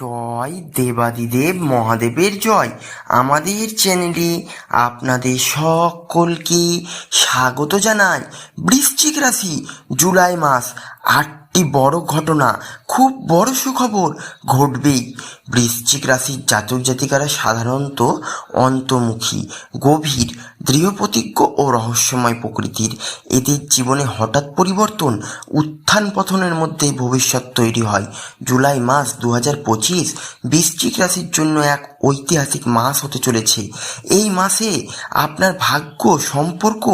জয় দেবাদিদেব মহাদেবের জয়। আমাদের চ্যানেলে আপনাদের সকলকে স্বাগত জানাই। বৃশ্চিক রাশি জুলাই মাস আটটি বড় ঘটনা খুব বড় সুখবর ঘটবেই। বৃশ্চিক রাশির জাতক জাতিকারা সাধারণত অন্তর্মুখী, গভীর, দৃঢ়প্রতিজ্ঞ ও রহস্যময় প্রকৃতির। এদের জীবনে হঠাৎ পরিবর্তন উত্থান পথনের মধ্যে ভবিষ্যৎ তৈরি হয়। জুলাই মাস দু হাজার পঁচিশ বৃশ্চিক রাশির জন্য এক ঐতিহাসিক মাস হতে চলেছে। এই মাসে আপনার ভাগ্য, সম্পর্ক,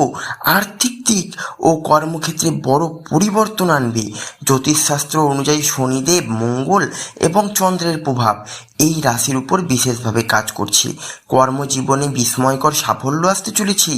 আর্থিক দিক ও কর্মক্ষেত্রে বড় পরিবর্তন আনবে। জ্যোতিষশাস্ত্র অনুযায়ী শনিদেব মঙ্গল এবং চন্দ্রের প্রভাব। এই রাশির উপর বিশেষভাবে কাজ করছে। কর্মজীবনে বিস্ময়কর সাফল্য আসতে চলেছে।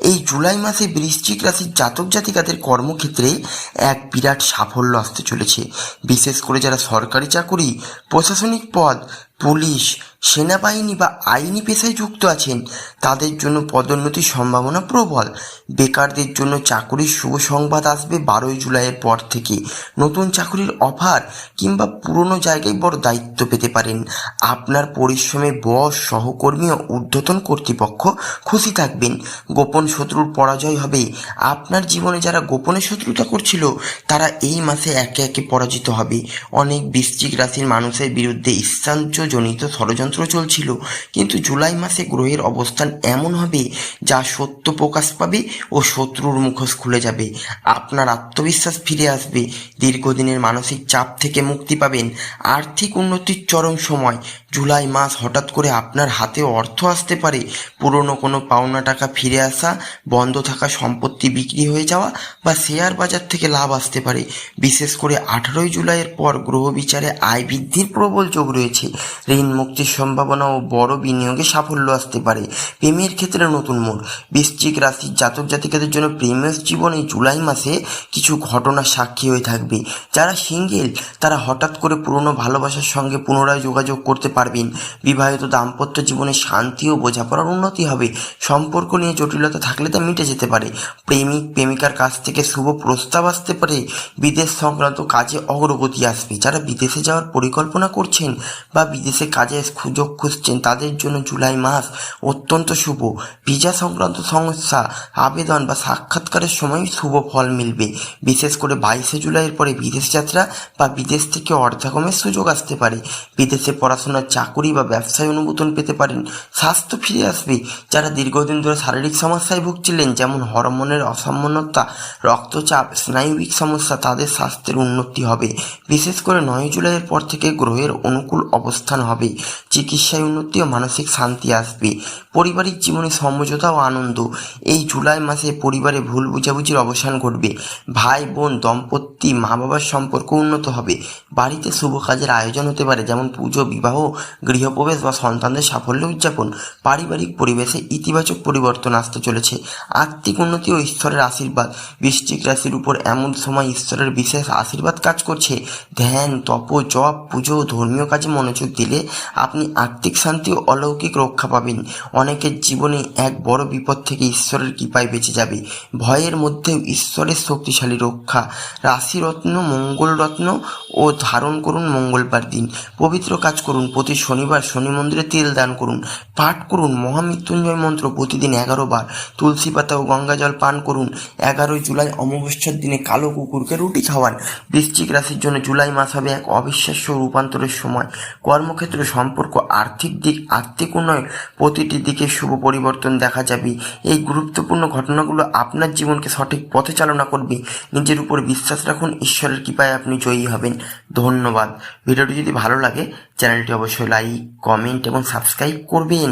এই জুলাই মাসে বৃশ্চিক রাশির জাতক জাতিকাদের কর্মক্ষেত্রে এক বিরাট সাফল্য আসতে চলেছে। বিশেষ করে যারা সরকারি চাকুরি, প্রশাসনিক পদ, পুলিশ, সেনাবাহিনী বা আইনি পেশায় যুক্ত আছেন, তাদের জন্য পদোন্নতির সম্ভাবনা প্রবল। বেকারদের জন্য চাকুরির শুভ সংবাদ আসবে বারোই জুলাইয়ের পর থেকে। নতুন চাকুরির অফার কিংবা পুরনো জায়গায় বড় দায়িত্ব পেতে পারেন। আপনার পরিশ্রমে বস, সহকর্মী ও ঊর্ধ্বতন কর্তৃপক্ষ খুশি থাকবেন। গোপন শত্রুর পরাজয় হবে। আপনার জীবনে যারা গোপনে শত্রুতা করছিল, তারা এই মাসে একে একে পরাজিত হবে। অনেক বৃশ্চিক রাশির মানুষের বিরুদ্ধে ঈশাঞ্চজনিত ষড়যন্ত্র চলছিল। কিন্তু জুলাই মাসে গ্রহের অবস্থান এমন হবে, যা সত্য প্রকাশ পাবে ও শত্রুর মুখোশ খুলে যাবে। আপনার আত্মবিশ্বাস ফিরে আসবে। দীর্ঘদিনের মানসিক চাপ থেকে মুক্তি পাবেন। আর্থিক উন্নতির চরম সময়। জুলাই মাস হঠাৎ করে আপনার হাতে অর্থ আসতে পারে। পুরনো কোনো পাওনা টাকা ফিরে আসা, বন্ধ থাকা সম্পত্তি বিক্রি হয়ে যাওয়া বা শেয়ার বাজার থেকে লাভ আসতে পারে। বিশেষ করে আঠারোই জুলাইয়ের পর গ্রহ বিচারে আয় বৃদ্ধির প্রবল যোগ রয়েছে। ঋণ, মুক্তির সম্ভাবনা ও বড় বিনিয়োগে সাফল্য আসতে পারে। প্রেমের ক্ষেত্রে নতুন মোড়। বৃশ্চিক রাশির জাতক জাতিকাদের জন্য প্রেমের জীবনে জুলাই মাসে কিছু ঘটনা সাক্ষী হয়ে থাকবে। যারা সিঙ্গেল, তারা হঠাৎ করে পুরনো ভালোবাসার সঙ্গে পুনরায় যোগাযোগ করতে পারবেন। বিবাহিত দাম্পত্য জীবনে শান্তি ও বোঝাপড়ার উন্নতি হবে। সম্পর্ক নিয়ে জটিলতা থাকলে তা মিটে যেতে পারে। প্রেমিক, প্রেমিকার কাছ থেকে শুভ প্রস্তাব আসতে পারে। বিদেশ সংক্রান্ত কাজে অগ্রগতি আসবে। যারা বিদেশে যাওয়ার পরিকল্পনা করছেন বা বিদেশে কাজের সুযোগ খুঁজছেন, তাদের জন্য জুলাই মাস অত্যন্ত শুভ। ভিসা সংক্রান্ত সমস্যা আবেদন বা সাক্ষাৎকারের সময় শুভ ফল মিলবে। বিশেষ করে বাইশে জুলাইয়ের পরে বিদেশ যাত্রা বা বিদেশ থেকে অর্থাগমের সুযোগ আসতে পারে। বিদেশে পড়াশোনার চাকুরি বা ব্যবসায় অনুমোদন পেতে পারেন। স্বাস্থ্য ফিরে আসবে। যারা দীর্ঘদিন ধরে শারীরিক সমস্যায় ভুগছিলেন, যেমন হরমোনের অসামান্যতা, রক্তচাপ, স্নায়ুবিক সমস্যা, তাদের স্বাস্থ্যের উন্নতি হবে। বিশেষ করে নয় জুলাইয়ের পর থেকে গ্রহের অনুকূল অবস্থান হবে। চিকিৎসায় উন্নতি ও মানসিক শান্তি আসবে। পারিবারিক জীবনে সমঝোতা ও আনন্দ। এই জুলাই মাসে পরিবারে ভুল বুঝাবুঝির অবসান ঘটবে। ভাই, বোন, দম্পতি মা বাবার সম্পর্ক উন্নত হবে। বাড়িতে শুভ কাজের আয়োজন হতে পারে, যেমন পুজো বিবাহ, গৃহপ্রবেশ বা সন্তানদের সাফল্য উদযাপন, পারিবারিক পরিবেশে ইতিবাচক পরিবর্তন আসতে চলেছে। আর্থিক উন্নতি ও ঈশ্বরের আশীর্বাদ। বৃশ্চিক রাশির উপর এমন সময় ঈশ্বরের বিশেষ আশীর্বাদ কাজ করছে। ধ্যান, তপ, জপ, পুজো, ধর্মীয় কাজে মনোযোগ দিলে আপনি আর্থিক শান্তি ও অলৌকিক রক্ষা পাবেন। অনেকের জীবনে এক বড় বিপদ থেকে ঈশ্বরের কৃপায় বেঁচে যাবে। ভয়ের মধ্যেও ঈশ্বরের শক্তিশালী রক্ষা। রাশিরত্ন মঙ্গল রত্ন ও ধারণ করুন মঙ্গলবার দিন। পবিত্র কাজ করুন। প্রতি শনিবার শনি মন্দিরে তেল দান করুন, পাঠ করুন, মহামৃত্যুঞ্জয় মন্ত্র প্রতিদিন এগারো বার, তুলসী পাতা ও গঙ্গা জল পান করুন, এগারোই জুলাই অমাবস্যার দিনে কালো কুকুরকে রুটি খাওয়ান, বৃশ্চিক রাশির জন্য জুলাই মাস হবে এক অবিশ্বাস্য রূপান্তরের সময়, কর্মক্ষেত্র সম্পর্ক, আর্থিক দিক, আর্থিক উন্নয়ন, প্রতিটি দিকে শুভ পরিবর্তন দেখা যাবে, এই গুরুত্বপূর্ণ ঘটনাগুলো আপনার জীবনকে সঠিক পথে চালনা করবে, নিজের উপর বিশ্বাস রাখুন, ঈশ্বরের কৃপায় আপনি জয়ী হবেন, ধন্যবাদ, ভিডিওটি যদি ভালো লাগে চ্যানেলটি অবশ্যই লাইক কমেন্ট এবং সাবস্ক্রাইব করবেন।